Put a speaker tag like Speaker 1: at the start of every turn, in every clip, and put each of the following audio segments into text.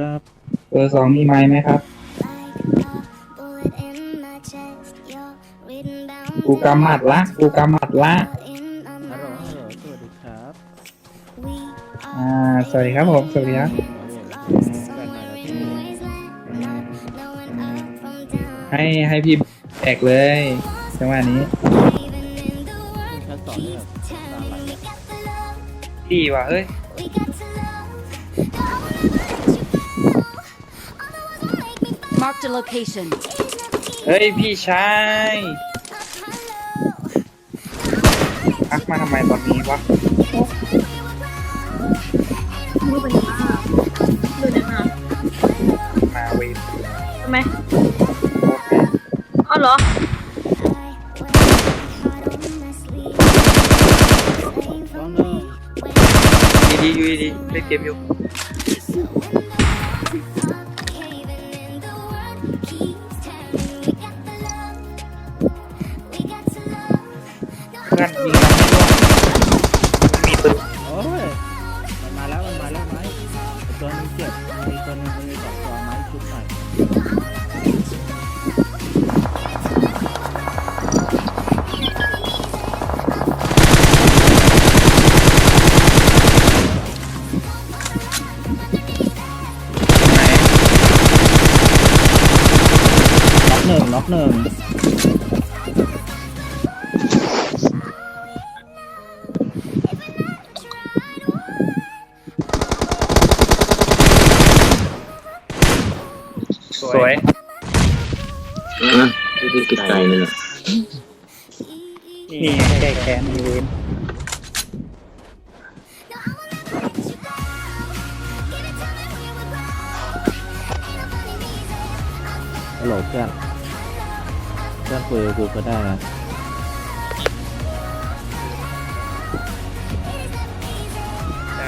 Speaker 1: ครับ
Speaker 2: เบอร์สองมีไม้ไหมครับ กูกำหมัดละ กูกำหมัดละ
Speaker 1: ฮัลโหลฮัลโหลสวัสดีครับ
Speaker 2: อ่า สวัสดีครับผม สวัสดีครับ ให้ให้พี่แอกเลยจังหวะนี้
Speaker 1: ชั้นสองเนี่ยแบบตาไหลอะ
Speaker 2: ดีว่ะเฮ้ย
Speaker 3: Marked a location.
Speaker 2: เฮ้ยพี่ชายทักมาทำไมตอนนี้วะ
Speaker 4: มือเป็นยังไงอะมือเป็นยังไงอะ
Speaker 2: มาเวฟ
Speaker 4: ทำไมอ๋อเหรอ
Speaker 1: ว้าวเนอะ
Speaker 2: ดีดีอยู่ดีเล่นเกมอยู่
Speaker 1: หนน็อกหนึ่งน็อกหนึ่ง
Speaker 2: สวย
Speaker 5: อะที่ที่ติดใจเลยเหรอ
Speaker 2: นี่ไงแก้แค้นมีเวน
Speaker 1: ฮัลโหลเพื่อน เพื่อนคุยกับกูก็ได้นะ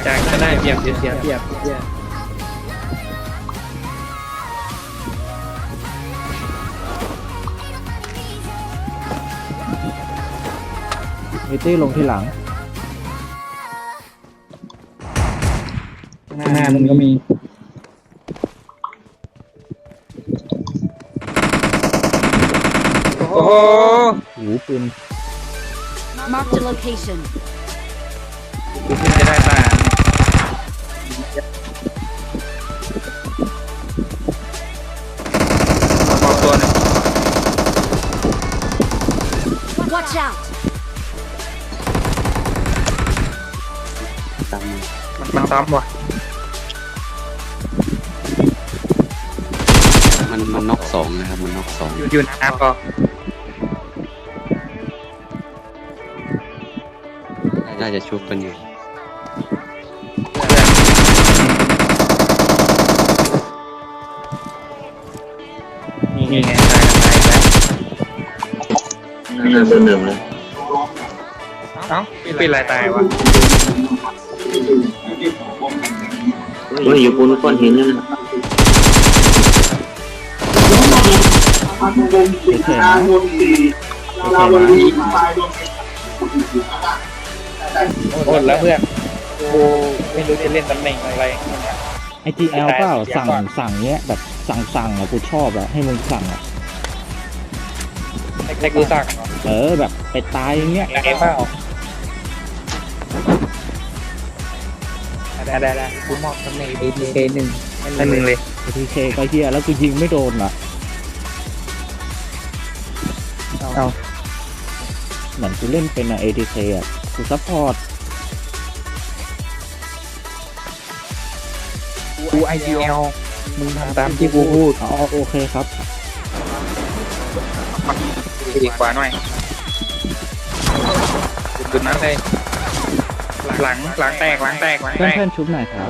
Speaker 2: จากจะได้เปรียบเสียเปรียบเปรียบเปรียบ
Speaker 1: มิตี้ลงที่หลัง
Speaker 2: ข้างหน้ามึงก็มี โอ้โห
Speaker 1: หูปืน
Speaker 3: Marked a location.
Speaker 2: กูเพิ่งจะได้ตาบอกตัวหนึง
Speaker 3: Watch out.
Speaker 5: ตาม
Speaker 2: มันมันซ้ำว่ะ
Speaker 5: มันมันน็อกสองนะครับ มันน็อกสอง
Speaker 2: อยู่อยู่น้ำก็
Speaker 5: น่าจะชุบกันอยู่
Speaker 2: นี่ไงตายกันตายแล้ว
Speaker 5: น่าจะเดิมเลย
Speaker 2: เอ้าเป็นไรตายวะ
Speaker 5: เฮ้ยอยู่บนก้อนหินนั่นนะ
Speaker 1: เฉยๆนะโอเคนะ
Speaker 2: หมดแล้วเพื่อนกูไม่รู้จะเล่นตำแหน่งอะไร
Speaker 1: ไอจีเอลเปล่า
Speaker 2: เดี๋ยว
Speaker 1: สั่ง
Speaker 2: ก่อน
Speaker 1: สั่งเนี้ยแบบสั่งสั่งอะกูชอบอะให้มึงสั่งอะ
Speaker 2: ให้กูสั่งเหรอ
Speaker 1: เออแบบไปตายอย่างเงี้ย
Speaker 2: ได้เปล่าได้ได้ได้กูมอบตำแหน่ง APK หนึ่งให้มึงเลย
Speaker 1: ทีเคก็เฮียแล้วกูยิงไม่โดนอะ
Speaker 2: เอา
Speaker 1: เหมือนกูเล่นเป็นอะ ATK อะกูซัพพอร์ต
Speaker 2: กู IGL มึงทำตามที่กูพูด
Speaker 1: อ๋อโอเคครับ
Speaker 2: ดีกว่าหน่อยจุดนั้นเลย หลังหลังแตกหลังแตกหลัง
Speaker 1: เพื่
Speaker 2: แต
Speaker 1: อน
Speaker 2: ก
Speaker 1: เพื่อนชุบหน่อยครับ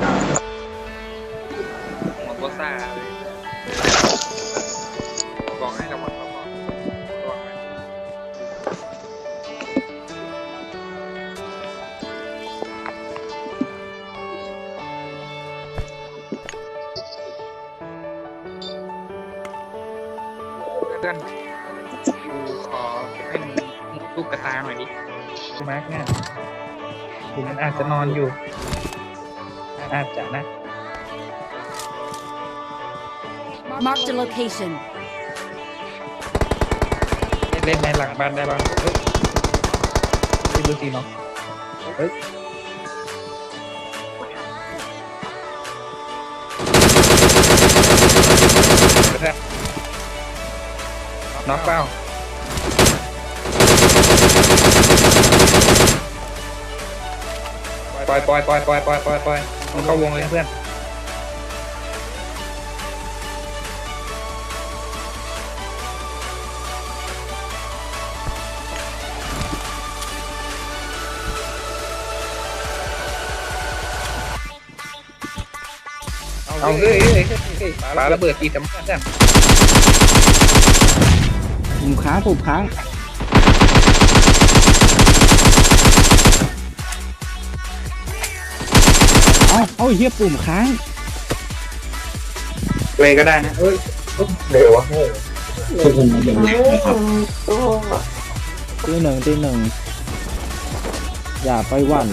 Speaker 2: พื่อนกูขอเป็นลูกกระตาหน่อยดิกูมาร์กเนี่ยกูมันอาจจะนอนอยู่ อาจจะนะ
Speaker 3: Marked a location.
Speaker 2: เล่นในหลังบ้านได้บ้างเฮ้ยไม่รู้สิเนาะเฮ้ยน็ อกเปล่าปล่อยปล่อยปล่อยปล่อยปล่อยปล่อยปล่อยต้องเข้าวงเลยเพื่อนเอาเฮ้ยเฮ้ยเฮ้ยเฮ้ยปาระเบิดตีสำคัญจัง
Speaker 1: ปุ่มค้างปุ่มค้างเอาเอาไอ้เฮียปุ่มค้าง
Speaker 2: เลยก็ได้นะเฮ้ยเร็ววะเฮ้ย
Speaker 1: ตีหนึ่งตีหนึ่งอย่าไปหวั่น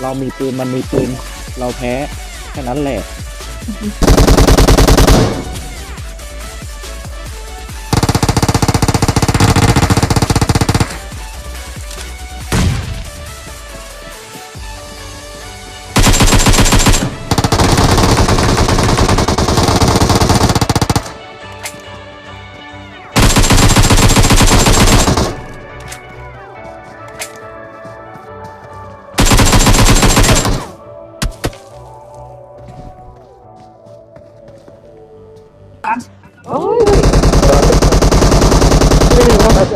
Speaker 1: เรามีปืนมันมีปืน เราแพ้แค่นั้นแหละ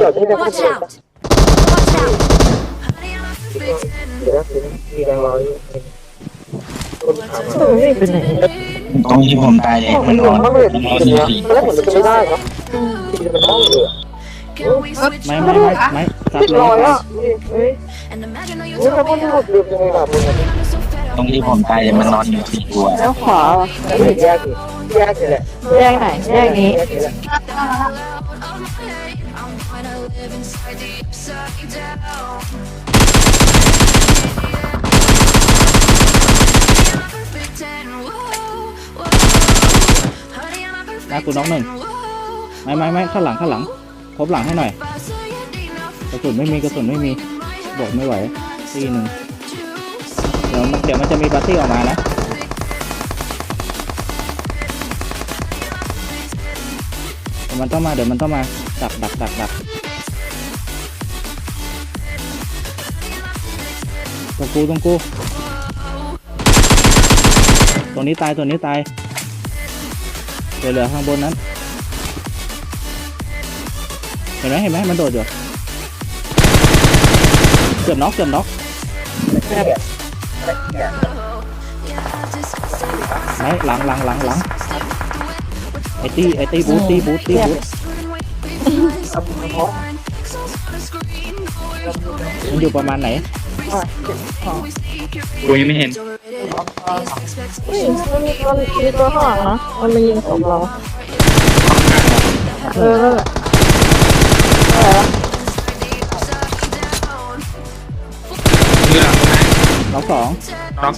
Speaker 3: Watch out! Watch out!
Speaker 6: ตรงที่ผมตายเลยมันนอนมันนอนสี่สี่
Speaker 1: ไม่ ไม่ ไม่ไม่ซัดเลยครับ
Speaker 6: ตรงที่ผมตายเลยมันนอนอยู่สี่ตัว
Speaker 7: แล้วขวาอะแยกแยกไหนแยกนี้
Speaker 1: มากูน้องหนึ่งไม่ไม่ไม่ข้างหลังข้างหลังพบหลังให้หน่อย กระสุนไม่มีกระสุนไม่มีบอกไม่ไหวตีหนึ่งเดี๋ยวมันเดี๋ยวมันจะมีปาร์ตี้ออกมานะเดี๋ยวมันต้องมาเดี๋ยวมันต้องมาดักดักดักดัก ตรงกูตรงกูตรงนี้ตายตัวนี้ตายเหลือเหลือข้างบนนั้น เห็นไหมเห็นไหมมันโดดอยู่เกือบน็อกเกือบน็อกไหนหลังหลังหลังหลังไอตี้ไอตี้บูทตี้บูทตี้บูทมันอยู่ประมาณไหน
Speaker 2: กูยังไม่เห็น
Speaker 7: อุ้ยมันมีตัวมีตัวข้างหลังนะมันมายิงศพเรา เออนั่นแหละอะไรวะ
Speaker 2: อยู่หลังตรงไหน
Speaker 1: น็อกสอง
Speaker 2: น็อก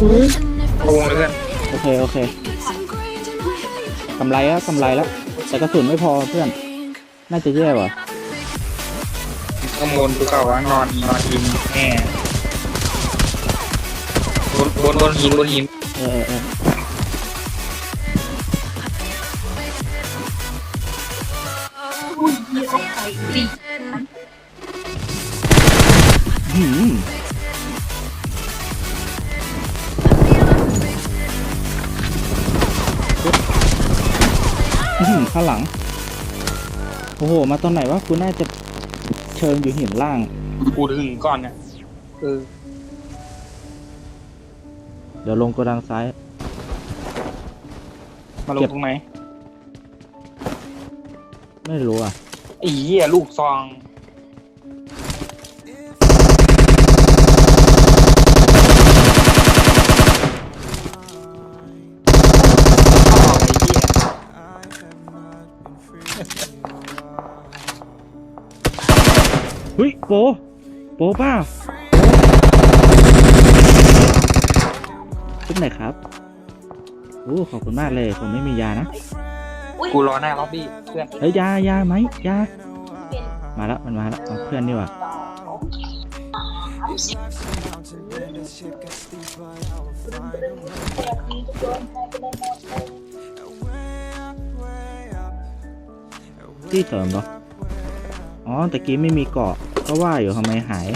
Speaker 7: อืม
Speaker 2: เข้าวงเลยเพื่อน
Speaker 1: โอเค โอเค กำไรแล้วกำไรแล้ว แต่กระสุนไม่พอเพื่อน น่าจะแย่ว่ะ
Speaker 2: ข้างบนกูเก่าว่านอนนอนยิงแง่บนบนบนหินบนหิน
Speaker 1: เออเออเออหืม ข้างหลัง โอ้โห มาตอนไหนวะกูน่าจะเชิงอยู่หินล่าง
Speaker 2: กูถึงก่อนเนี่ยเออ
Speaker 1: เดี๋ยวลงโกดังซ้าย
Speaker 2: มาลงตรงไหน
Speaker 1: ไม่รู้อะ
Speaker 2: ไอ้เหี้ยลูกซอง เฮ้
Speaker 1: ยโปโปป้าชุบไหนครับโอ้ขอบคุณมากเลย ผมไม่มียานะ
Speaker 2: กูรอหน้าล็อบบี้เพื่อน
Speaker 1: เฮ้ยยายาไหมยา มาแล้วมันมาแล้วเพื่อนดีกว่าที่เสริมเนาะอ๋อตะกี้ไม่มีเกาะ ก็ว่าอยู่ทำไมหาย